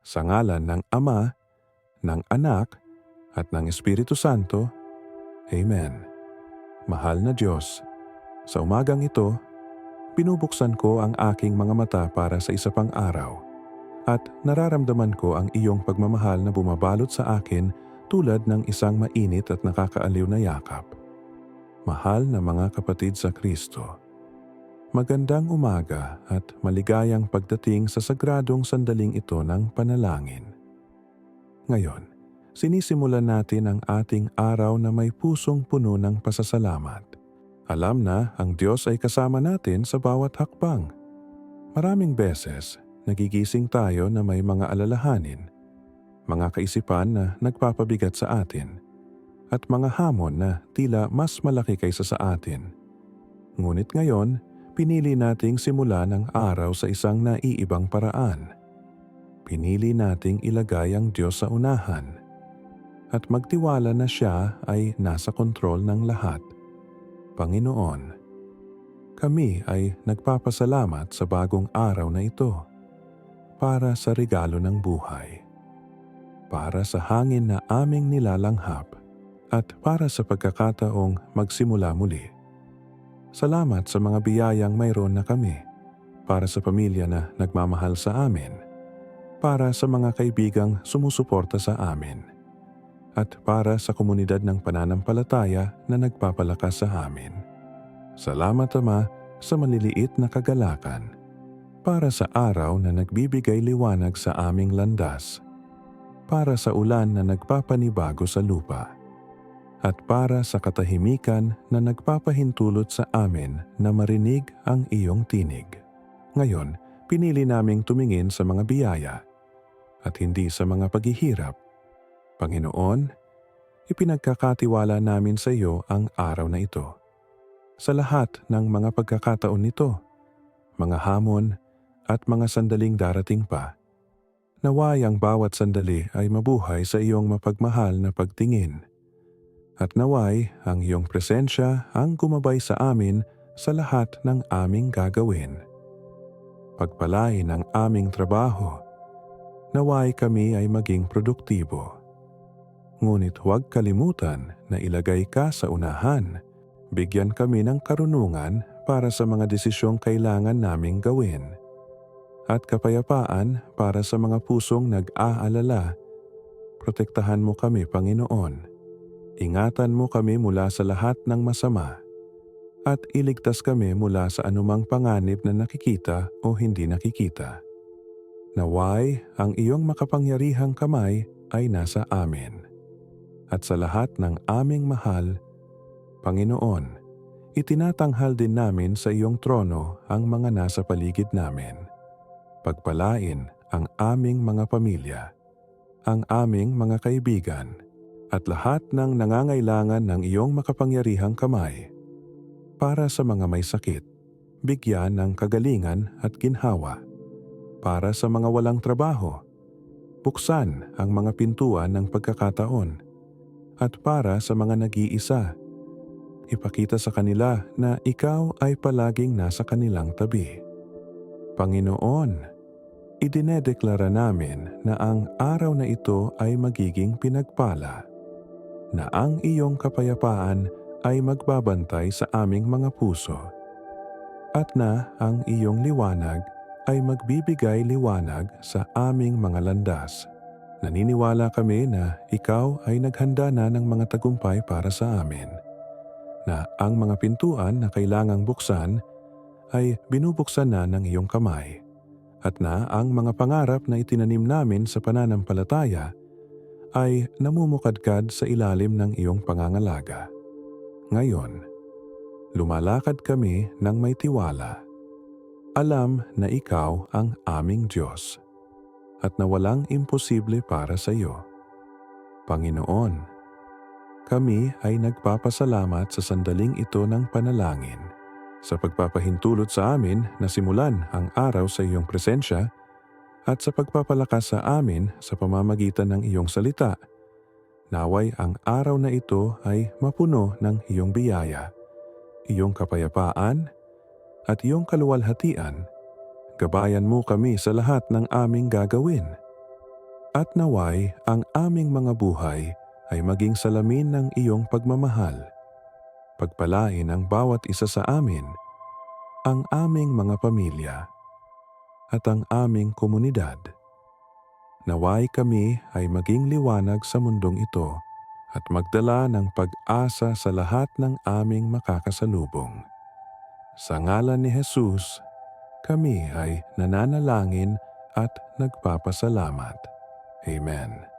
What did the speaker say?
Sa ngalan ng Ama, ng Anak, at ng Espiritu Santo. Amen. Mahal na Diyos, sa umagang ito, binubuksan ko ang aking mga mata para sa isa pang araw at nararamdaman ko ang iyong pagmamahal na bumabalot sa akin tulad ng isang mainit at nakakaaliw na yakap. Mahal na mga kapatid sa Kristo, magandang umaga at maligayang pagdating sa sagradong sandaling ito ng panalangin. Ngayon, sinisimulan natin ang ating araw na may pusong puno ng pasasalamat. Alam na ang Diyos ay kasama natin sa bawat hakbang. Maraming beses, nagigising tayo na may mga alalahanin, mga kaisipan na nagpapabigat sa atin, at mga hamon na tila mas malaki kaysa sa atin. Ngunit ngayon, pinili nating simulan ang araw sa isang naiibang paraan. Pinili nating ilagay ang Diyos sa unahan at magtiwala na siya ay nasa kontrol ng lahat. Panginoon, kami ay nagpapasalamat sa bagong araw na ito para sa regalo ng buhay, para sa hangin na aming nilalanghap at para sa pagkakataong magsimula muli. Salamat sa mga biyayang mayroon na kami, para sa pamilya na nagmamahal sa amin, para sa mga kaibigang sumusuporta sa amin at para sa komunidad ng pananampalataya na nagpapalakas sa amin. Salamat Ama sa maliliit na kagalakan para sa araw na nagbibigay liwanag sa aming landas, para sa ulan na nagpapanibago sa lupa, at para sa katahimikan na nagpapahintulot sa amin na marinig ang iyong tinig. Ngayon, pinili naming tumingin sa mga biyaya at hindi sa mga paghihirap Panginoon, ipinagkakatiwala namin sa iyo ang araw na ito. Sa lahat ng mga pagkakataon nito, mga hamon at mga sandaling darating pa, naway ang bawat sandali ay mabuhay sa iyong mapagmahal na pagtingin. At naway ang iyong presensya ang gumabay sa amin sa lahat ng aming gagawin. Pagpalain ang aming trabaho, naway kami ay maging produktibo Ngunit huwag kalimutan na ilagay ka sa unahan. Bigyan kami ng karunungan para sa mga desisyong kailangan naming gawin. At kapayapaan para sa mga pusong nag-aalala. Protektahan mo kami, Panginoon. Ingatan mo kami mula sa lahat ng masama. At iligtas kami mula sa anumang panganib na nakikita o hindi nakikita. Naway ang iyong makapangyarihang kamay ay nasa amin at sa lahat ng aming mahal, Panginoon, itinatanghal din namin sa iyong trono ang mga nasa paligid namin. Pagpalain ang aming mga pamilya, ang aming mga kaibigan, at lahat ng nangangailangan ng iyong makapangyarihang kamay. Para sa mga may sakit, bigyan ng kagalingan at ginhawa. Para sa mga walang trabaho, buksan ang mga pintuan ng pagkakataon at para sa mga nag-iisa. Ipakita sa kanila na ikaw ay palaging nasa kanilang tabi. Panginoon, idinedeklara namin na ang araw na ito ay magiging pinagpala, na ang iyong kapayapaan ay magbabantay sa aming mga puso, at na ang iyong liwanag ay magbibigay liwanag sa aming mga landas. Naniniwala kami na ikaw ay naghanda na ng mga tagumpay para sa amin. Na ang mga pintuan na kailangang buksan ay binubuksan na ng iyong kamay. At na ang mga pangarap na itinanim namin sa pananampalataya ay namumukadkad sa ilalim ng iyong pangangalaga. Ngayon, lumalakad kami ng may tiwala. Alam na ikaw ang aming Diyos at na walang imposible para sa iyo. Panginoon, kami ay nagpapasalamat sa sandaling ito ng panalangin sa pagpapahintulot sa amin na simulan ang araw sa iyong presensya at sa pagpapalakas sa amin sa pamamagitan ng iyong salita. Naway ang araw na ito ay mapuno ng iyong biyaya, iyong kapayapaan, at iyong kaluwalhatian Gabayan mo kami sa lahat ng aming gagawin. At naway ang aming mga buhay ay maging salamin ng iyong pagmamahal. Pagpalain ang bawat isa sa amin, ang aming mga pamilya, at ang aming komunidad. Naway kami ay maging liwanag sa mundong ito at magdala ng pag-asa sa lahat ng aming makakasalubong. Sa ngalan ni Jesus, kami ay nananalangin at nagpapasalamat. Amen.